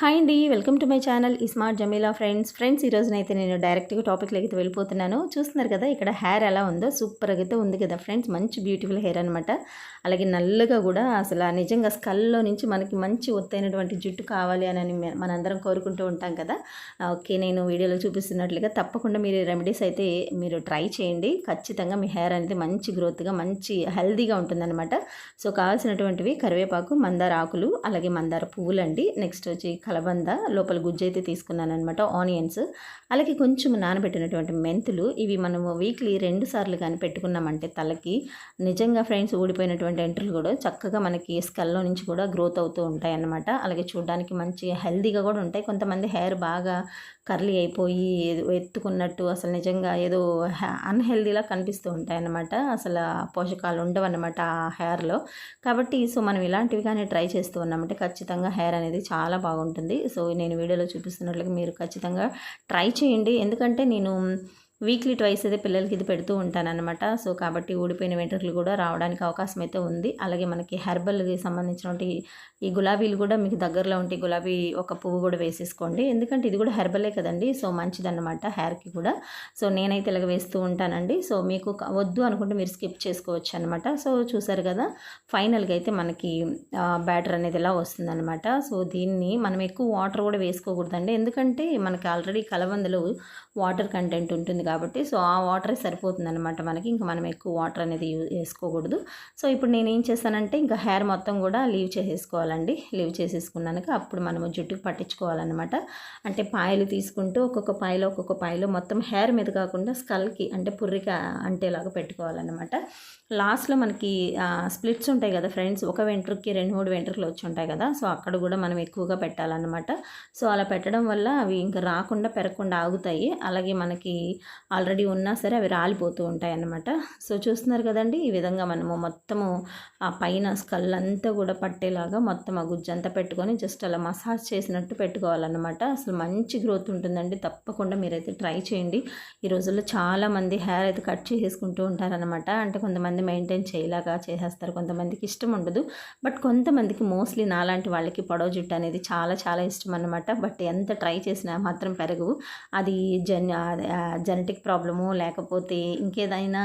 Hi అండి welcome to my channel smart Jameela friends friends ఈ రోజునైతే నేను డైరెక్ట్గా టాపిక్లోకి అయితే వెళ్ళిపోతున్నాను. చూస్తున్నారు కదా ఇక్కడ హెయిర్ ఎలా ఉందో సూపర్గా అయితే ఉంది కదా ఫ్రెండ్స్ మంచి బ్యూటిఫుల్ హెయిర్ అనమాట అలాగే నల్లగా కూడా అసలు ఆ నిజంగా స్కల్లో నుంచి మనకి మంచి ఒత్తైనటువంటి జుట్టు కావాలి అని మనందరం కోరుకుంటూ ఉంటాం కదా. ఓకే నేను వీడియోలో చూపిస్తున్నట్లుగా తప్పకుండా మీరు రెమెడీస్ అయితే మీరు ట్రై చేయండి. ఖచ్చితంగా మీ హెయిర్ అనేది మంచి గ్రోత్గా మంచి హెల్దీగా ఉంటుందన్నమాట. సో కావాల్సినటువంటివి కరివేపాకు మందార ఆకులు అలాగే మందార పువ్వులు అండి నెక్స్ట్ వచ్చి కలబంద లోపల గుజ్జు అయితే తీసుకున్నాను అనమాట ఆనియన్స్. అలాగే కొంచెం నానబెట్టినటువంటి మెంతులు ఇవి మనము వీక్లీ రెండు సార్లు కానీ పెట్టుకున్నామంటే తలకి. నిజంగా ఫ్రెండ్స్ ఊడిపోయినటువంటి ఎంట్రులు కూడా చక్కగా మనకి స్కల్లో నుంచి కూడా గ్రోత్ అవుతూ ఉంటాయి అన్నమాట అలాగే చూడడానికి మంచి హెల్దీగా కూడా ఉంటాయి. కొంతమంది హెయిర్ బాగా కర్లీ అయిపోయి ఏదో ఎత్తుకున్నట్టు అసలు నిజంగా ఏదో అన్హెల్దీలా కనిపిస్తూ ఉంటాయి అన్నమాట అసలు పోషకాలు ఉండవన్నమాట ఆ హెయిర్లో. కాబట్టి సో మనం ఇలాంటివి కానీ ట్రై చేస్తూ ఉన్నామంటే ఖచ్చితంగా హెయిర్ అనేది చాలా బాగుంటుంది. సో నేను వీడియోలో చూపిస్తున్నట్లుగా మీరు ఖచ్చితంగా ట్రై చేయండి. ఎందుకంటే నేను వీక్లీ ట్వైస్ అయితే పిల్లలకి ఇది పెడుతూ ఉంటానన్నమాట. సో కాబట్టి ఊడిపోయిన వెంట్రుకలు కూడా రావడానికి అవకాశం అయితే ఉంది. అలాగే మనకి హెర్బల్కి సంబంధించినటువంటి ఈ గులాబీలు కూడా మీకు దగ్గరలో ఉంటే గులాబీ ఒక పువ్వు కూడా వేసేసుకోండి. ఎందుకంటే ఇది కూడా హెర్బలే కదండి. సో మంచిదన్నమాట హెయిర్కి కూడా. సో నేనైతే ఇలాగ వేస్తూ ఉంటానండి. సో మీకు వద్దు అనుకుంటే మీరు స్కిప్ చేసుకోవచ్చు అనమాట సో చూసారు కదా ఫైనల్గా అయితే మనకి బ్యాటర్ అనేది ఇలా వస్తుందన్నమాట. సో దీన్ని మనం ఎక్కువ వాటర్ కూడా వేసుకోకూడదండి. ఎందుకంటే మనకి ఆల్రెడీ కలబందలో వాటర్ కంటెంట్ ఉంటుంది కాబట్టి సో ఆ వాటరే సరిపోతుందన్నమాట మనకి. ఇంకా మనం ఎక్కువ వాటర్ అనేది యూజ్ వేసుకోకూడదు. సో ఇప్పుడు నేను ఏం చేస్తానంటే ఇంకా హెయిర్ మొత్తం కూడా లీవ్ చేసేసుకోవాలండి. లీవ్ చేసేసుకున్నాక అప్పుడు మనము జుట్టుకు పట్టించుకోవాలన్నమాట. అంటే పాయలు తీసుకుంటూ ఒక్కొక్క పాయలో ఒక్కొక్క పాయలో మొత్తం హెయిర్ మీద కాకుండా స్కల్కి అంటే పుర్రిక అంటేలాగా పెట్టుకోవాలన్నమాట. లాస్ట్లో మనకి స్ప్లిట్స్ ఉంటాయి కదా ఫ్రెండ్స్ ఒక వెంట్రుకి రెండు మూడు వెంట్రుకలు వచ్చి ఉంటాయి కదా. సో అక్కడ కూడా మనం ఎక్కువగా పెట్టాలన్నమాట. సో అలా పెట్టడం వల్ల అవి ఇంకా రాకుండా పెరగకుండా ఆగుతాయి. అలాగే మనకి ఆల్రెడీ ఉన్నా సరే అవి రాలిపోతూ ఉంటాయి అన్నమాట సో చూస్తున్నారు కదండి ఈ విధంగా మనము మొత్తము ఆ పైన స్కల్ అంతా కూడా పట్టేలాగా మొత్తం ఆ గుజ్జంతా పెట్టుకొని జస్ట్ అలా మసాజ్ చేసినట్టు పెట్టుకోవాలన్నమాట. అసలు మంచి గ్రోత్ ఉంటుందండి తప్పకుండా మీరైతే ట్రై చేయండి. ఈ రోజుల్లో చాలామంది హెయిర్ అయితే కట్ చేసేసుకుంటూ ఉంటారనమాట అంటే కొంతమంది మెయింటైన్ చేయలాగా చేసేస్తారు కొంతమందికి ఇష్టం ఉండదు. బట్ కొంతమందికి మోస్ట్లీ నాలాంటి వాళ్ళకి పొడవ జుట్టు అనేది చాలా చాలా ఇష్టం అనమాట బట్ ఎంత ట్రై చేసినా మాత్రం పెరగవు. అది జన్ జెన్ జెనెటిక్ ప్రాబ్లము లేకపోతే ఇంకేదైనా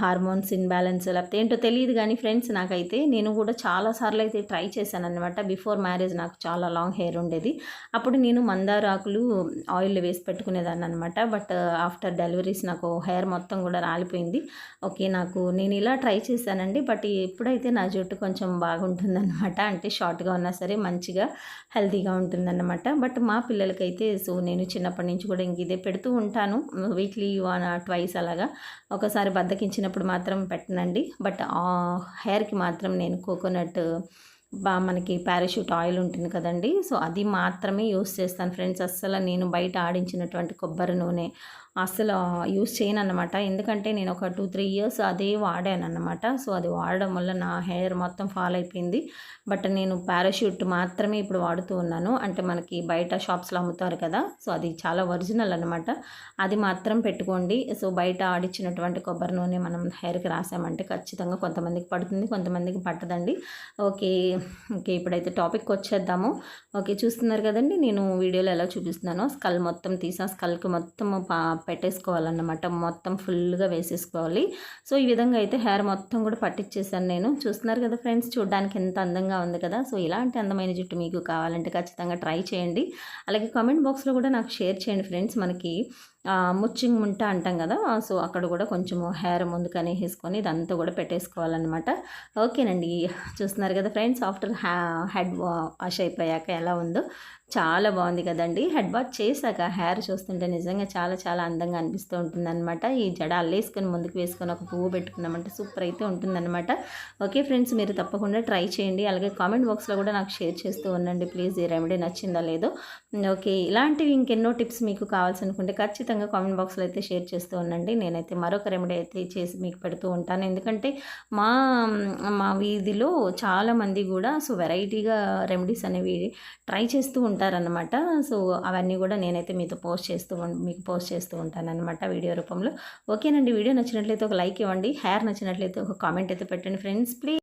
హార్మోన్స్ ఇన్బ్యాలెన్స్ లేకపోతే ఏంటో తెలియదు కానీ ఫ్రెండ్స్ నాకైతే నేను కూడా చాలా సార్లు అయితే ట్రై చేశాను అనమాట బిఫోర్ మ్యారేజ్ నాకు చాలా లాంగ్ హెయిర్ ఉండేది. అప్పుడు నేను మందార ఆకులు ఆయిల్ వేసి పెట్టుకునేదాన్ని అనమాట బట్ ఆఫ్టర్ డెలివరీస్ నాకు హెయిర్ మొత్తం కూడా రాలిపోయింది. ఓకే నాకు నేను ఇలా ట్రై చేశానండి. బట్ ఎప్పుడైతే నా జుట్టు కొంచెం బాగుంటుందన్నమాట అంటే షార్ట్గా ఉన్నా సరే మంచిగా హెల్తీగా ఉంటుందన్నమాట. బట్ మా పిల్లలకైతే సో నేను చిన్నప్పటి నుంచి కూడా ఇంక ఇదే పెడుతూ ఉంటాను. వీక్లీ వన్ ట్వైస్ అలాగా ఒకసారి బద్దకించినప్పుడు మాత్రం పెట్టనండి. బట్ హెయిర్కి మాత్రం నేను కోకోనట్ బా మనకి పారాషూట్ ఆయిల్ ఉంటుంది కదండి. సో అది మాత్రమే యూస్ చేస్తాను. ఫ్రెండ్స్ అస్సలు నేను బయట ఆడించినటువంటి కొబ్బరి నూనె అస్సలు యూస్ చేయను అనమాట ఎందుకంటే నేను ఒక టూ త్రీ ఇయర్స్ అదే వాడాను అనమాట సో అది వాడడం వల్ల నా హెయిర్ మొత్తం ఫాల్ అయిపోయింది. బట్ నేను పారాషూట్ మాత్రమే ఇప్పుడు వాడుతూ ఉన్నాను. అంటే మనకి బయట షాప్స్లో అమ్ముతారు కదా సో అది చాలా ఒరిజినల్ అనమాట అది మాత్రం పెట్టుకోండి. సో బయట ఆడిచ్చినటువంటి కొబ్బరి నూనె మనం హెయిర్కి రాసామంటే ఖచ్చితంగా కొంతమందికి పడుతుంది కొంతమందికి పట్టదండి. ఓకే ఓకే ఇప్పుడైతే టాపిక్ వచ్చేద్దాము. ఓకే చూస్తున్నారు కదండి నేను వీడియోలో ఎలా చూపిస్తున్నానో. స్కల్ మొత్తం తీసా. స్కల్కి మొత్తం పా పెట్టేసుకోవాలన్నమాట. మొత్తం ఫుల్గా వేసేసుకోవాలి. సో ఈ విధంగా అయితే హెయిర్ మొత్తం కూడా పట్టించేసాను నేను. చూస్తున్నారు కదా ఫ్రెండ్స్ చూడడానికి ఎంత అందంగా ఉంది కదా. సో ఇలాంటి అందమైన జుట్టు మీకు కావాలంటే ఖచ్చితంగా ట్రై చేయండి. అలాగే కామెంట్ బాక్స్లో కూడా నాకు షేర్ చేయండి ఫ్రెండ్స్. మనకి ముచ్చింగ్ ముంట అంటాం కదా సో అక్కడ కూడా కొంచెము హెయిర్ ముందుకనే వేసుకొని ఇదంతా కూడా పెట్టేసుకోవాలన్నమాట. ఓకేనండి చూస్తున్నారు కదా ఫ్రెండ్స్ ఆఫ్టర్ హెడ్ వాష్ అయిపోయాక ఎలా ఉందో. చాలా బాగుంది కదండి హెడ్ బాత్ చేశాక హెయిర్ చూస్తుంటే నిజంగా చాలా చాలా అందంగా అనిపిస్తూ ఉంటుందన్నమాట. ఈ జడ అల్లేసుకొని ముందుకు వేసుకొని ఒక పువ్వు పెట్టుకున్నామంటే సూపర్ అయితే ఉంటుందన్నమాట. ఓకే ఫ్రెండ్స్ మీరు తప్పకుండా ట్రై చేయండి. అలాగే కామెంట్ బాక్స్లో కూడా నాకు షేర్ చేస్తూ ఉండండి ప్లీజ్ ఈ రెమెడీ నచ్చిందా లేదో. ఓకే ఇలాంటివి ఇంకెన్నో టిప్స్ మీకు కావాల్సి అనుకుంటే ఖచ్చితంగా కామెంట్ బాక్స్లో అయితే షేర్ చేస్తూ ఉండండి. నేనైతే మరొక రెమెడీ అయితే చేసి మీకు పెడుతూ ఉంటాను. ఎందుకంటే మా మా వీధిలో చాలామంది కూడా సో వెరైటీగా రెమెడీస్ అనేవి ట్రై చేస్తూ ఉంటారనమాట సో అవన్నీ కూడా నేనైతే మీతో పోస్ట్ చేస్తూ మీకు పోస్ట్ చేస్తూ ఉంటాను అనమాట వీడియో రూపంలో. ఓకేనండి వీడియో నచ్చినట్లయితే ఒక లైక్ ఇవ్వండి. హెయిర్ నచ్చినట్లయితే ఒక కామెంట్ అయితే పెట్టండి ఫ్రెండ్స్. ప్లీజ్